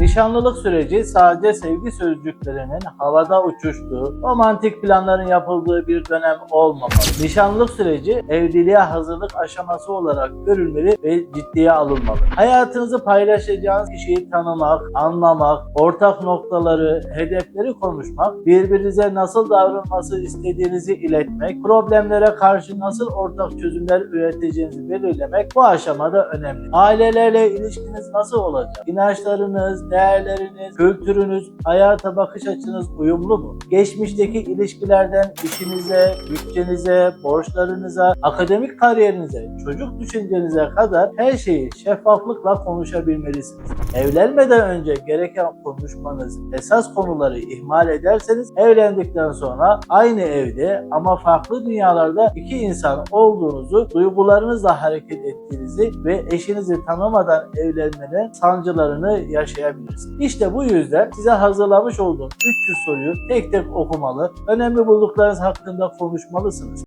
Nişanlılık süreci sadece sevgi sözcüklerinin havada uçuştuğu, romantik planların yapıldığı bir dönem olmamalı. Nişanlılık süreci evliliğe hazırlık aşaması olarak görülmeli ve ciddiye alınmalı. Hayatınızı paylaşacağınız kişiyi tanımak, anlamak, ortak noktaları, hedefleri konuşmak, birbirinize nasıl davranması istediğinizi iletmek, problemlere karşı nasıl ortak çözümler üreteceğinizi belirlemek bu aşamada önemli. Ailelerle ilişkiniz nasıl olacak? İnançlarınız, değerleriniz, kültürünüz, hayata bakış açınız uyumlu mu? Geçmişteki ilişkilerden işinize, bütçenize, borçlarınıza, akademik kariyerinize, çocuk düşüncenize kadar her şeyi şeffaflıkla konuşabilmelisiniz. Evlenmeden önce gereken konuşmanız, esas konuları ihmal ederseniz evlendikten sonra aynı evde ama farklı dünyalarda iki insan olduğunuzu, duygularınızla hareket ettiğinizi ve eşinizi tanımadan evlenmenin sancılarını yaşayabilirsiniz. İşte bu yüzden size hazırlamış olduğum 300 soruyu tek tek okumalı, önemli bulduklarınız hakkında konuşmalısınız.